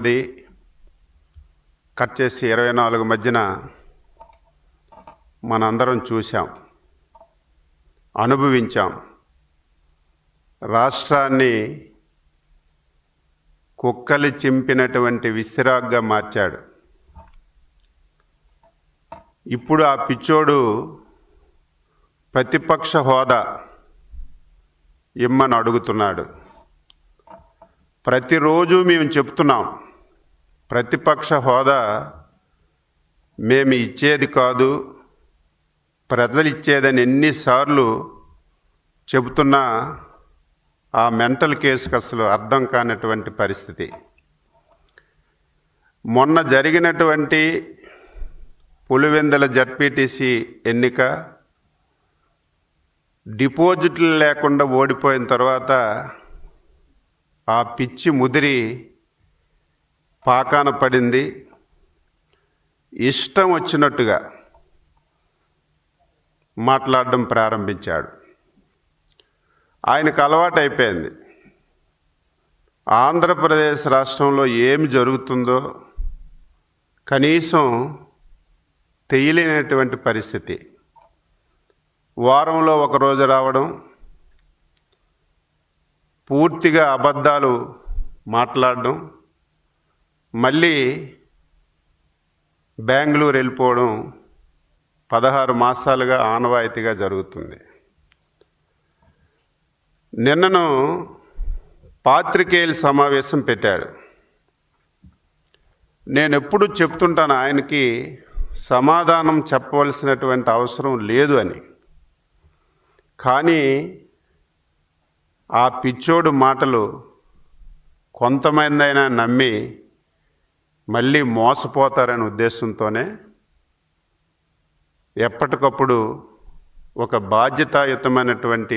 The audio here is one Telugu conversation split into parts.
అది కట్ చేసి ఇరవై నాలుగు మధ్యన మనందరం చూసాం అనుభవించాం. రాష్ట్రాన్ని కుక్కలు చింపినటువంటి విసిరాగ్గా మార్చాడు. ఇప్పుడు ఆ పిచ్చోడు ప్రతిపక్ష హోదా ఇమ్మని అడుగుతున్నాడు. ప్రతిరోజు మేము చెప్తున్నాం ప్రతిపక్ష హోదా మేము ఇచ్చేది కాదు ప్రజలు ఇచ్చేదని ఎన్నిసార్లు చెబుతున్నా ఆ మెంటల్ కేసుకు అసలు అర్థం కానటువంటి పరిస్థితి. మొన్న జరిగినటువంటి పులివెందుల జడ్పీటీసీ ఎన్నిక డిపాజిట్లు లేకుండా ఓడిపోయిన తర్వాత ఆ పిచ్చి ముదిరి పాకాన పడింది. ఇష్టం వచ్చినట్టుగా మాట్లాడడం ప్రారంభించాడు. ఆయనకు అలవాటు అయిపోయింది. ఆంధ్రప్రదేశ్ రాష్ట్రంలో ఏమి జరుగుతుందో కనీసం తెలియలేనటువంటి పరిస్థితి. వారంలో ఒక రోజు రావడం పూర్తిగా అబద్ధాలు మాట్లాడడం మళ్ళీ బెంగళూరు వెళ్ళిపోవడం పదహారు మాసాలుగా ఆనవాయితీగా జరుగుతుంది. నిన్నను పాత్రికేయుల సమావేశం పెట్టాడు నేను ఎప్పుడు చెప్తుంటాను ఆయనకి సమాధానం చెప్పవలసినటువంటి అవసరం లేదు అని. కానీ ఆ పిచ్చోడు మాటలు కొంతమందైనా నమ్మి మళ్ళీ మోసపోతారనే ఉద్దేశంతోనే ఎప్పటికప్పుడు ఒక బాధ్యతాయుతమైనటువంటి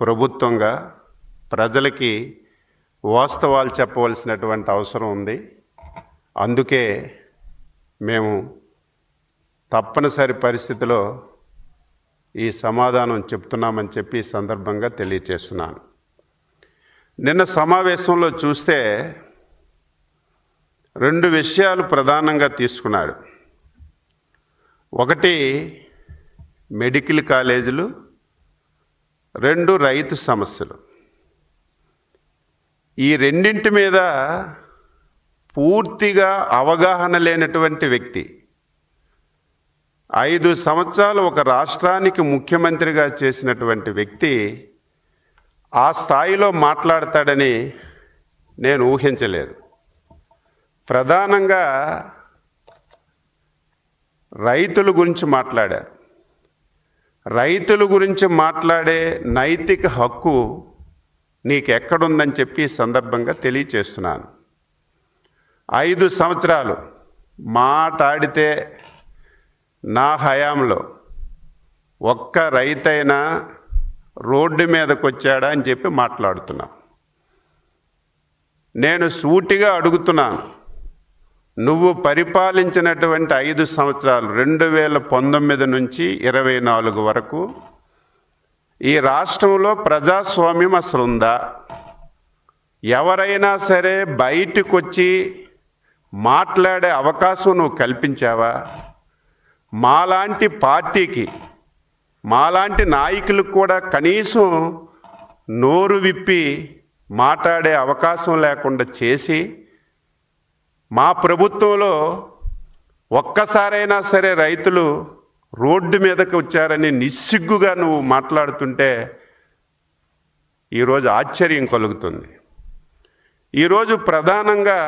ప్రభుత్వంగా ప్రజలకి వాస్తవాలు చెప్పవలసినటువంటి అవసరం ఉంది. అందుకే మేము తప్పనిసరి పరిస్థితిలో ఈ సమాధానం చెప్తున్నామని చెప్పి సందర్భంగా తెలియచేస్తున్నాను. నిన్న సమావేశంలో చూస్తే రెండు విషయాలు ప్రధానంగా తీసుకున్నాడు. ఒకటి మెడికల్ కాలేజీలు. రెండు రైతు సమస్యలు. ఈ రెండింటి మీద పూర్తిగా అవగాహన లేనటువంటి వ్యక్తి ఐదు సంవత్సరాలు ఒక రాష్ట్రానికి ముఖ్యమంత్రిగా చేసినటువంటి వ్యక్తి ఆ స్థాయిలో మాట్లాడతాడని నేను ఊహించలేదు. ప్రధానంగా రైతుల గురించి మాట్లాడారు. రైతుల గురించి మాట్లాడే నైతిక హక్కు నీకు ఎక్కడుందని చెప్పి సందర్భంగా తెలియచేస్తున్నాను. ఐదు సంవత్సరాలు మాట్లాడితే నా హయాంలో ఒక్క రైతైనా రోడ్డు మీదకి వచ్చాడా అని చెప్పి మాట్లాడుతున్నాను నేను సూటిగా అడుగుతున్నాను. నువ్వు పరిపాలించినటువంటి ఐదు సంవత్సరాలు రెండు వేల పంతొమ్మిది నుంచి ఇరవై నాలుగు వరకు ఈ రాష్ట్రంలో ప్రజాస్వామ్యం అసలు ఉందా ఎవరైనా సరే బయటకు వచ్చి మాట్లాడే అవకాశం నువ్వు కల్పించావా? మాలాంటి పార్టీకి మాలాంటి నాయకులకు కూడా కనీసం నోరు విప్పి మాట్లాడే అవకాశం లేకుండా చేసి మా ప్రభుత్వంలో ఒక్కసారైనా సరే రైతులు రోడ్డు మీదకి వచ్చారని నిస్సిగ్గుగా నువ్వు మాట్లాడుతుంటే ఈరోజు ఆశ్చర్యం కలుగుతుంది. ఈరోజు ప్రధానంగా